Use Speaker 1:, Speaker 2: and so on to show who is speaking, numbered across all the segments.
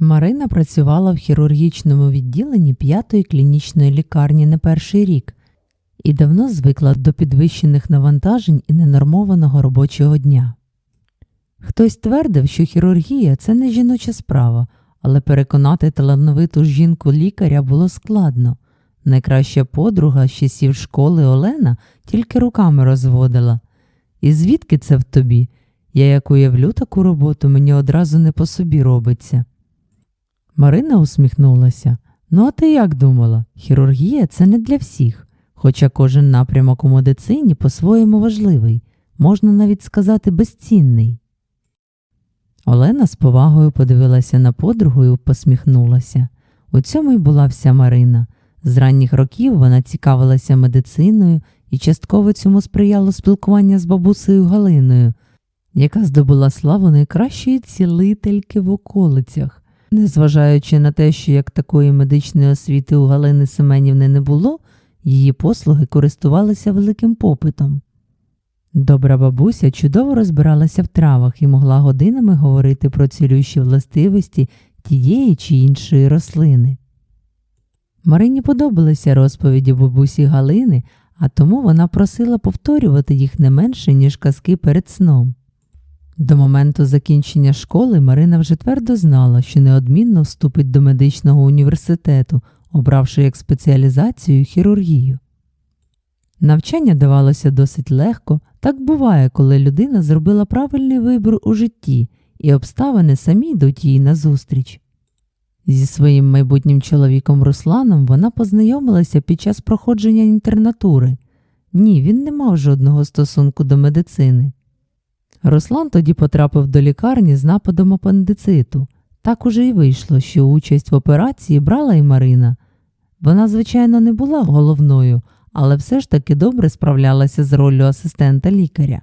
Speaker 1: Марина працювала в хірургічному відділенні п'ятої клінічної лікарні не перший рік і давно звикла до підвищених навантажень і ненормованого робочого дня. Хтось твердив, що хірургія це не жіноча справа, але переконати талановиту жінку лікаря було складно. Найкраща подруга з часів школи Олена тільки руками розводила. І звідки це в тобі? Я як уявлю таку роботу, мені одразу не по собі робиться. Марина усміхнулася. Ну, а ти як думала? Хірургія це не для всіх, хоча кожен напрямок у медицині по-своєму важливий, можна навіть сказати безцінний. Олена з повагою подивилася на подругу і посміхнулася. У цьому й була вся Марина. З ранніх років вона цікавилася медициною і частково цьому сприяло спілкування з бабусею Галиною, яка здобула славу найкращої цілительки в околицях. Незважаючи на те, що як такої медичної освіти у Галини Семенівни не було, її послуги користувалися великим попитом. Добра бабуся чудово розбиралася в травах і могла годинами говорити про цілющі властивості тієї чи іншої рослини. Марині подобалися розповіді бабусі Галини, а тому вона просила повторювати їх не менше, ніж казки перед сном. До моменту закінчення школи Марина вже твердо знала, що неодмінно вступить до медичного університету, обравши як спеціалізацію хірургію. Навчання давалося досить легко, так буває, коли людина зробила правильний вибір у житті, і обставини самі йдуть їй назустріч. Зі своїм майбутнім чоловіком Русланом вона познайомилася під час проходження інтернатури. Ні, він не мав жодного стосунку до медицини. Руслан тоді потрапив до лікарні з нападом апендициту. Так уже й вийшло, що участь в операції брала і Марина. Вона, звичайно, не була головною, але все ж таки добре справлялася з роллю асистента лікаря.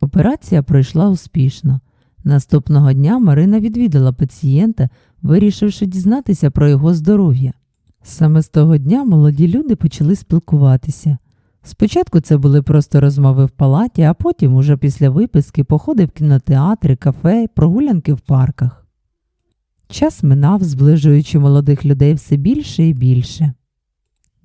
Speaker 1: Операція пройшла успішно. Наступного дня Марина відвідала пацієнта, вирішивши дізнатися про його здоров'я. Саме з того дня молоді люди почали спілкуватися. Спочатку це були просто розмови в палаті, а потім, уже після виписки, походи в кінотеатри, кафе, прогулянки в парках. Час минав, зближуючи молодих людей все більше і більше.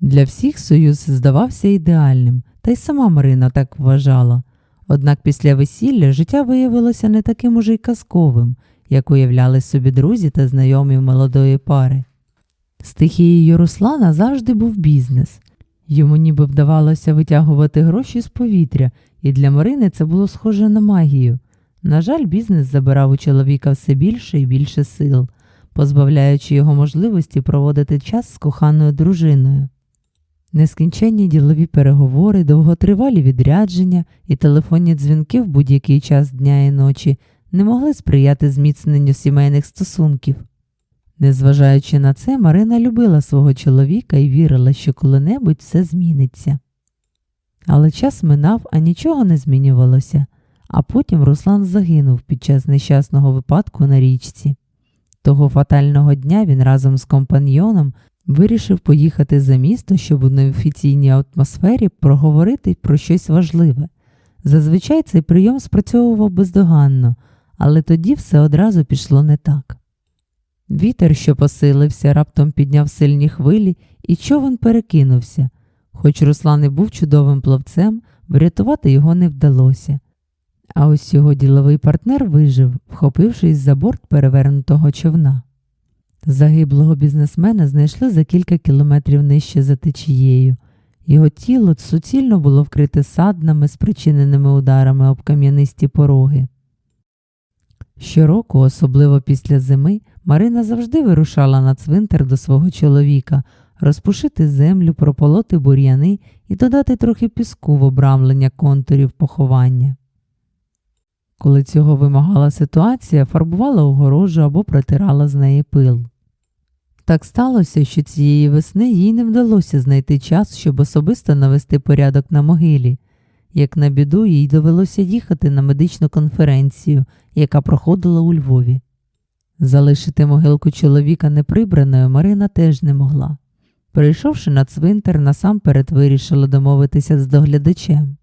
Speaker 1: Для всіх союз здавався ідеальним, та й сама Марина так вважала. Однак після весілля життя виявилося не таким уже й казковим, як уявляли собі друзі та знайомі молодої пари. Стихією Руслана завжди був бізнес. Йому ніби вдавалося витягувати гроші з повітря, і для Марини це було схоже на магію. На жаль, бізнес забирав у чоловіка все більше і більше сил, позбавляючи його можливості проводити час з коханою дружиною. Нескінченні ділові переговори, довготривалі відрядження і телефонні дзвінки в будь-який час дня і ночі не могли сприяти зміцненню сімейних стосунків. Незважаючи на це, Марина любила свого чоловіка і вірила, що коли-небудь все зміниться. Але час минав, а нічого не змінювалося, а потім Руслан загинув під час нещасного випадку на річці. Того фатального дня він разом з компаньйоном вирішив поїхати за місто, щоб у неофіційній атмосфері проговорити про щось важливе. Зазвичай цей прийом спрацьовував бездоганно, але тоді все одразу пішло не так. Вітер, що посилився, раптом підняв сильні хвилі, і човен перекинувся. Хоч Руслан і був чудовим пловцем, врятувати його не вдалося. А ось його діловий партнер вижив, вхопившись за борт перевернутого човна. Загиблого бізнесмена знайшли за кілька кілометрів нижче за течією. Його тіло суцільно було вкрите саднами, спричиненими ударами об кам'янисті пороги. Щороку, особливо після зими, Марина завжди вирушала на цвинтар до свого чоловіка, розпушити землю, прополоти бур'яни і додати трохи піску в обрамлення контурів поховання. Коли цього вимагала ситуація, фарбувала огорожу або протирала з неї пил. Так сталося, що цієї весни їй не вдалося знайти час, щоб особисто навести порядок на могилі. Як на біду, їй довелося їхати на медичну конференцію, яка проходила у Львові. Залишити могилку чоловіка неприбраною Марина теж не могла. Прийшовши на цвинтар, насамперед вирішила домовитися з доглядачем.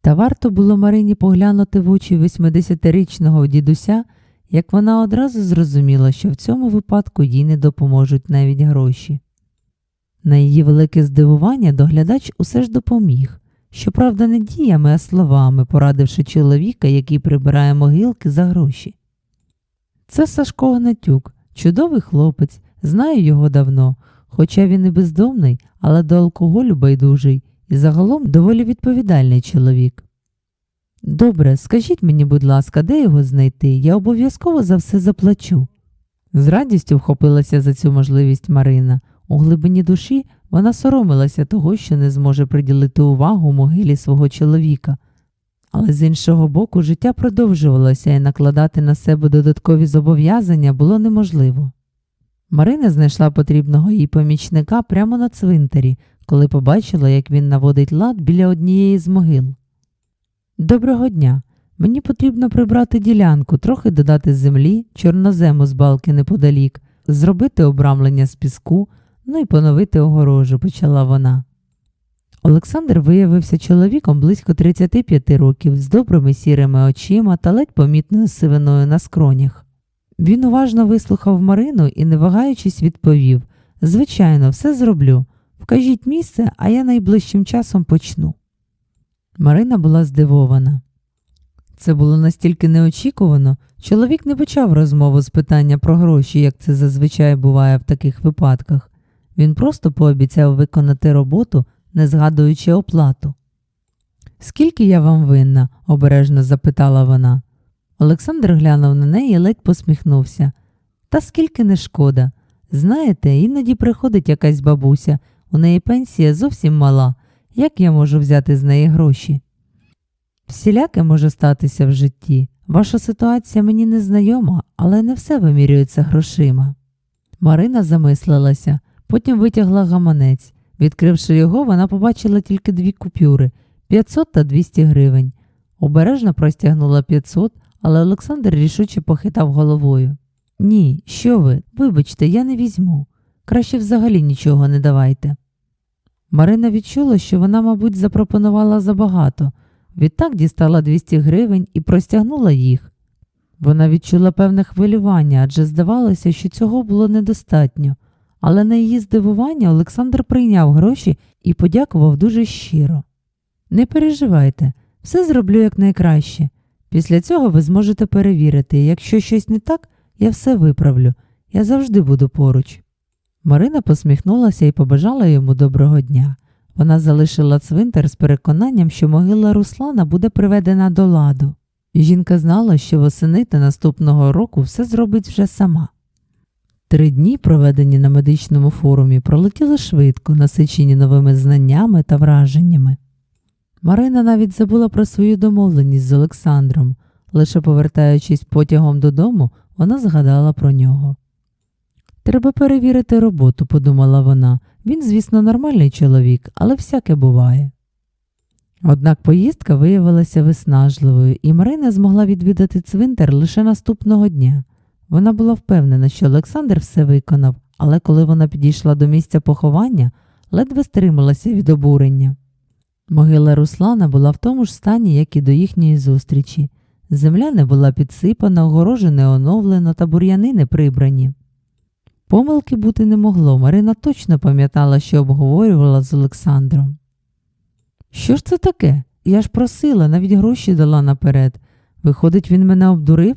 Speaker 1: Та варто було Марині поглянути в очі 80-річного дідуся, як вона одразу зрозуміла, що в цьому випадку їй не допоможуть навіть гроші. На її велике здивування доглядач усе ж допоміг, щоправда, не діями, а словами, порадивши чоловіка, який прибирає могилки за гроші. Це Сашко Гнатюк, чудовий хлопець, знаю його давно, хоча він і бездомний, але до алкоголю байдужий і загалом доволі відповідальний чоловік. Добре, скажіть мені, будь ласка, де його знайти? Я обов'язково за все заплачу. З радістю вхопилася за цю можливість Марина. У глибині душі вона соромилася того, що не зможе приділити увагу могилі свого чоловіка. Але з іншого боку, життя продовжувалося і накладати на себе додаткові зобов'язання було неможливо. Марина знайшла потрібного їй помічника прямо на цвинтарі, коли побачила, як він наводить лад біля однієї з могил. Доброго дня. Мені потрібно прибрати ділянку, трохи додати землі, чорнозему з балки неподалік, зробити обрамлення з піску, ну і поновити огорожу, почала вона. Олександр виявився чоловіком близько 35 років з добрими сірими очима та ледь помітною сивиною на скронях. Він уважно вислухав Марину і, не вагаючись, відповів Звичайно, все зроблю. Вкажіть місце, а я найближчим часом почну. Марина була здивована. Це було настільки неочікувано, чоловік не почав розмову з питання про гроші, як це зазвичай буває в таких випадках. Він просто пообіцяв виконати роботу, не згадуючи оплату. Скільки я вам винна? обережно запитала вона. Олександр глянув на неї і ледь посміхнувся. Та скільки не шкода. Знаєте, іноді приходить якась бабуся, у неї пенсія зовсім мала. Як я можу взяти з неї гроші? Всіляке може статися в житті. Ваша ситуація мені не знайома, але не все вимірюється грошима. Марина замислилася, потім витягла гаманець. Відкривши його, вона побачила тільки дві купюри 500 та 200 гривень. Обережно простягнула 500, але Олександр рішуче похитав головою. Ні, що ви, вибачте, я не візьму. Краще взагалі нічого не давайте. Марина відчула, що вона, мабуть, запропонувала забагато. Відтак дістала 200 гривень і простягнула їх. Вона відчула певне хвилювання, адже здавалося, що цього було недостатньо. Але на її здивування Олександр прийняв гроші і подякував дуже щиро. Не переживайте, все зроблю якнайкраще. Після цього ви зможете перевірити, якщо щось не так, я все виправлю. Я завжди буду поруч. Марина посміхнулася і побажала йому доброго дня. Вона залишила цвинтар з переконанням, що могила Руслана буде приведена до ладу. Жінка знала, що восени та наступного року все зробить вже сама. Три дні, проведені на медичному форумі, пролетіли швидко, насичені новими знаннями та враженнями. Марина навіть забула про свою домовленість з Олександром. Лише повертаючись потягом додому, вона згадала про нього. Треба перевірити роботу, подумала вона. Він, звісно, нормальний чоловік, але всяке буває. Однак поїздка виявилася виснажливою, і Марина змогла відвідати цвинтар лише наступного дня. Вона була впевнена, що Олександр все виконав, але коли вона підійшла до місця поховання, ледве стрималася від обурення. Могила Руслана була в тому ж стані, як і до їхньої зустрічі. Земля не була підсипана, огорожі не оновлено та бур'яни не прибрані. Помилки бути не могло, Марина точно пам'ятала, що обговорювала з Олександром. Що ж це таке? Я ж просила, навіть гроші дала наперед. Виходить, він мене обдурив?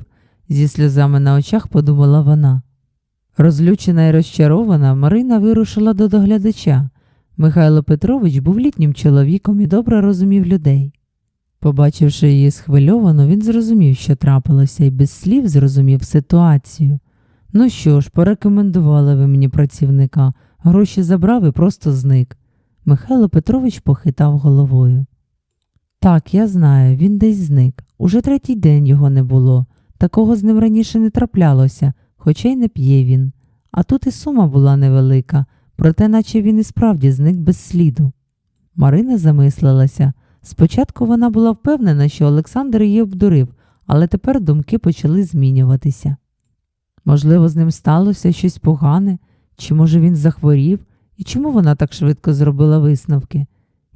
Speaker 1: Зі сльозами на очах подумала вона. Розлючена і розчарована, Марина вирушила до доглядача. Михайло Петрович був літнім чоловіком і добре розумів людей. Побачивши її схвильовано, він зрозумів, що трапилося, і без слів зрозумів ситуацію. Ну що ж, порекомендували ви мені працівника, гроші забрав і просто зник. Михайло Петрович похитав головою. Так, я знаю, він десь зник. Уже третій день його не було. Такого з ним раніше не траплялося, хоча й не п'є він. А тут і сума була невелика, проте наче він і справді зник без сліду. Марина замислилася. Спочатку вона була впевнена, що Олександр її обдурив, але тепер думки почали змінюватися. Можливо, з ним сталося щось погане, чи, може, він захворів, і чому вона так швидко зробила висновки?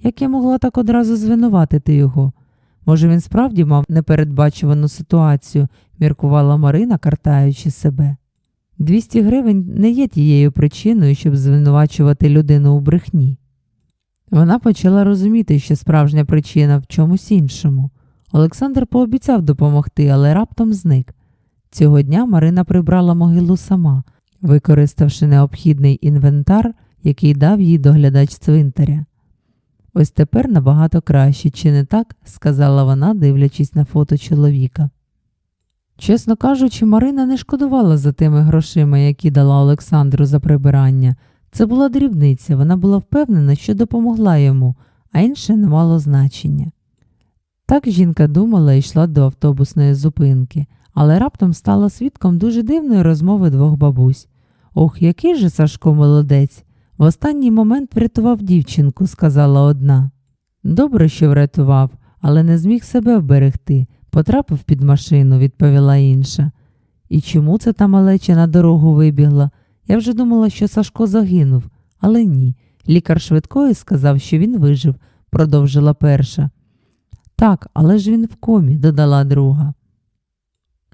Speaker 1: Як я могла так одразу звинуватити його? Може, він справді мав непередбачувану ситуацію, міркувала Марина, картаючи себе. 200 гривень не є тією причиною, щоб звинувачувати людину у брехні. Вона почала розуміти, що справжня причина в чомусь іншому. Олександр пообіцяв допомогти, але раптом зник. Цього дня Марина прибрала могилу сама, використавши необхідний інвентар, який дав їй доглядач цвинтаря. Ось тепер набагато краще, чи не так? сказала вона, дивлячись на фото чоловіка. Чесно кажучи, Марина не шкодувала за тими грошима, які дала Олександру за прибирання. Це була дрібниця, вона була впевнена, що допомогла йому, а інше не мало значення. Так жінка думала і йшла до автобусної зупинки, але раптом стала свідком дуже дивної розмови двох бабусь. Ох, який же Сашко молодець. В останній момент врятував дівчинку, сказала одна. Добре, що врятував, але не зміг себе вберегти. Потрапив під машину, відповіла інша. І чому це та малеча на дорогу вибігла? Я вже думала, що Сашко загинув, але ні. Лікар швидкої сказав, що він вижив, продовжила перша. Так, але ж він в комі, додала друга.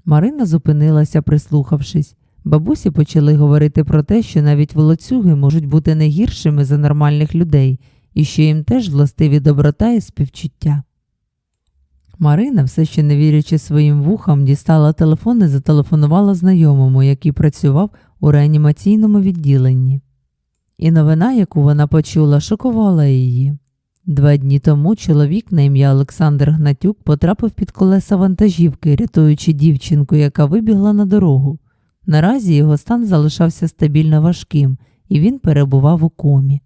Speaker 1: Марина зупинилася, прислухавшись. Бабусі почали говорити про те, що навіть волоцюги можуть бути не гіршими за нормальних людей і що їм теж властиві доброта і співчуття. Марина, все ще не вірячи своїм вухам, дістала телефон і зателефонувала знайомому, який працював у реанімаційному відділенні. І новина, яку вона почула, шокувала її. Два дні тому чоловік на ім'я Олександр Гнатюк потрапив під колеса вантажівки, рятуючи дівчинку, яка вибігла на дорогу. Наразі його стан залишався стабільно важким, і він перебував у комі.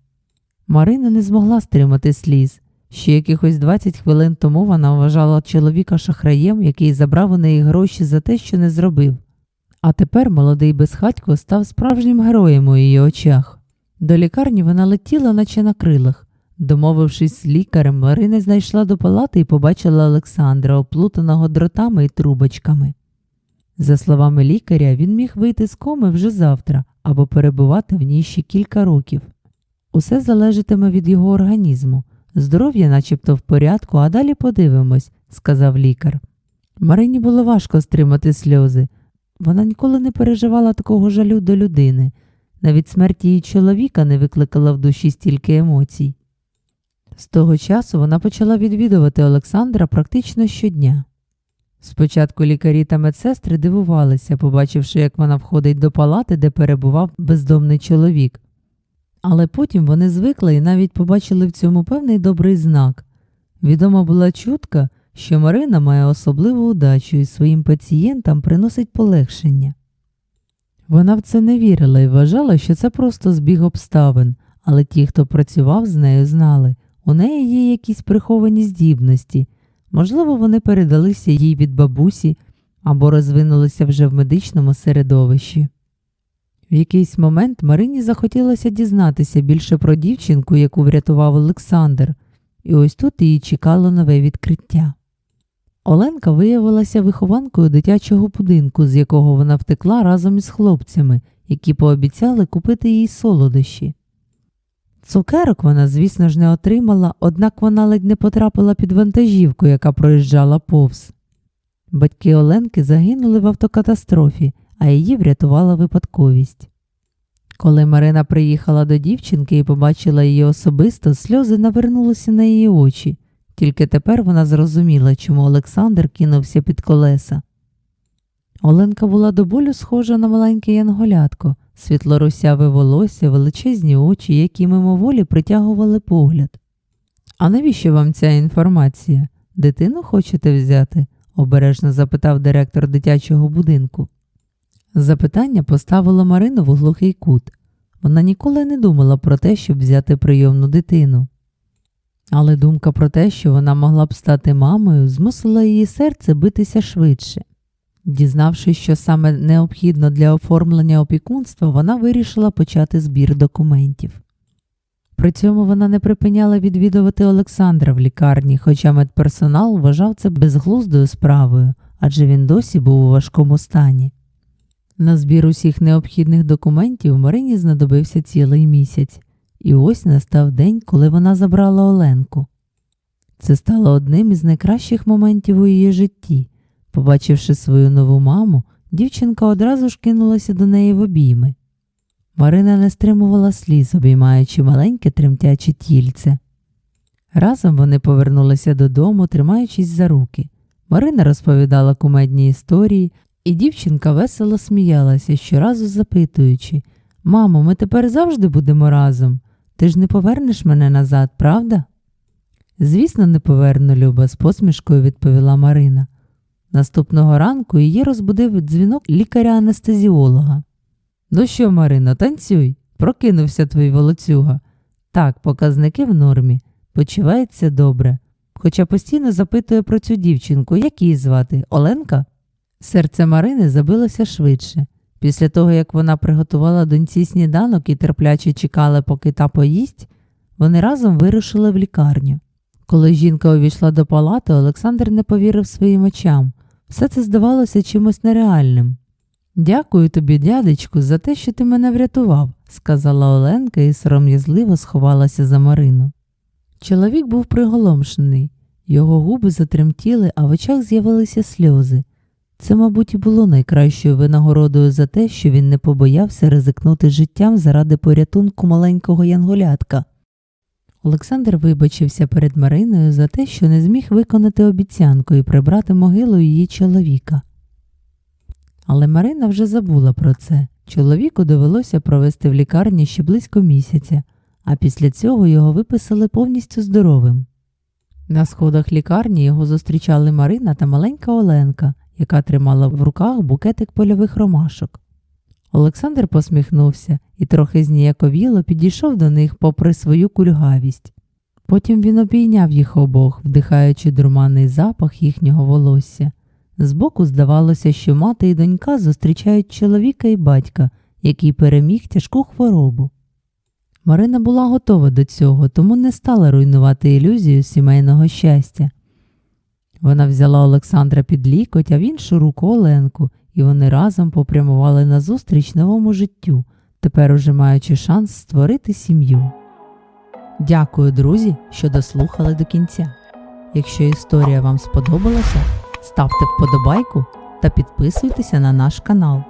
Speaker 1: Марина не змогла стримати сліз. Ще якихось 20 хвилин тому вона вважала чоловіка шахраєм, який забрав у неї гроші за те, що не зробив. А тепер молодий безхатько став справжнім героєм у її очах. До лікарні вона летіла, наче на крилах. Домовившись з лікарем, Марина знайшла до палати і побачила Олександра, оплутаного дротами і трубочками. За словами лікаря, він міг вийти з коми вже завтра або перебувати в ній ще кілька років. Усе залежатиме від його організму. Здоров'я начебто в порядку, а далі подивимось, сказав лікар. Марині було важко стримати сльози. Вона ніколи не переживала такого жалю до людини. Навіть смерть її чоловіка не викликала в душі стільки емоцій. З того часу вона почала відвідувати Олександра практично щодня. Спочатку лікарі та медсестри дивувалися, побачивши, як вона входить до палати, де перебував бездомний чоловік. Але потім вони звикли і навіть побачили в цьому певний добрий знак. Відома була чутка, що Марина має особливу удачу і своїм пацієнтам приносить полегшення. Вона в це не вірила і вважала, що це просто збіг обставин, але ті, хто працював з нею, знали, у неї є якісь приховані здібності, можливо, вони передалися їй від бабусі або розвинулися вже в медичному середовищі. В якийсь момент Марині захотілося дізнатися більше про дівчинку, яку врятував Олександр, і ось тут її чекало нове відкриття. Оленка виявилася вихованкою дитячого будинку, з якого вона втекла разом із хлопцями, які пообіцяли купити їй солодощі. Цукерок вона, звісно ж, не отримала, однак вона ледь не потрапила під вантажівку, яка проїжджала повз. Батьки Оленки загинули в автокатастрофі, а її врятувала випадковість. Коли Марина приїхала до дівчинки і побачила її особисто, сльози навернулися на її очі. Тільки тепер вона зрозуміла, чому Олександр кинувся під колеса. Оленка була до болю схожа на маленьке янголятко, світлорусяве волосся, величезні очі, які мимоволі притягували погляд. А навіщо вам ця інформація? Дитину хочете взяти? обережно запитав директор дитячого будинку. Запитання поставило Марину в глухий кут. Вона ніколи не думала про те, щоб взяти прийомну дитину. Але думка про те, що вона могла б стати мамою, змусила її серце битися швидше. Дізнавшись, що саме необхідно для оформлення опікунства, вона вирішила почати збір документів. При цьому вона не припиняла відвідувати Олександра в лікарні, хоча медперсонал вважав це безглуздою справою, адже він досі був у важкому стані. На збір усіх необхідних документів Марині знадобився цілий місяць, і ось настав день, коли вона забрала Оленку. Це стало одним із найкращих моментів у її житті. Побачивши свою нову маму, дівчинка одразу ж кинулася до неї в обійми. Марина не стримувала сліз, обіймаючи маленьке тремтяче тільце. Разом вони повернулися додому, тримаючись за руки. Марина розповідала кумедні історії, і дівчинка весело сміялася, щоразу запитуючи Мамо, ми тепер завжди будемо разом. Ти ж не повернеш мене назад, правда? Звісно, не поверну, Люба, з посмішкою відповіла Марина. Наступного ранку її розбудив дзвінок лікаря-анестезіолога. Ну що, Марино, танцюй, прокинувся твій волоцюга. Так, показники в нормі, почувається добре. Хоча постійно запитує про цю дівчинку, як її звати Оленка? Серце Марини забилося швидше. Після того, як вона приготувала доньці сніданок і терпляче чекала, поки та поїсть, вони разом вирушили в лікарню. Коли жінка увійшла до палати, Олександр не повірив своїм очам. Все це здавалося чимось нереальним. Дякую тобі, дядечку, за те, що ти мене врятував, сказала Оленка і сором'язливо сховалася за Марину. Чоловік був приголомшений, його губи затремтіли, а в очах з'явилися сльози. Це, мабуть, і було найкращою винагородою за те, що він не побоявся ризикнути життям заради порятунку маленького янголятка. Олександр вибачився перед Мариною за те, що не зміг виконати обіцянку і прибрати могилу її чоловіка. Але Марина вже забула про це. Чоловіку довелося провести в лікарні ще близько місяця, а після цього його виписали повністю здоровим. На сходах лікарні його зустрічали Марина та маленька Оленка, яка тримала в руках букетик польових ромашок. Олександр посміхнувся і трохи зніяковіло підійшов до них попри свою кульгавість. Потім він обійняв їх обох, вдихаючи дурманий запах їхнього волосся. Збоку здавалося, що мати і донька зустрічають чоловіка і батька, який переміг тяжку хворобу. Марина була готова до цього, тому не стала руйнувати ілюзію сімейного щастя. Вона взяла Олександра під лікоть, а в іншу руку Оленку, і вони разом попрямували назустріч новому життю, тепер уже маючи шанс створити сім'ю. Дякую, друзі, що дослухали до кінця. Якщо історія вам сподобалася, ставте вподобайку та підписуйтеся на наш канал.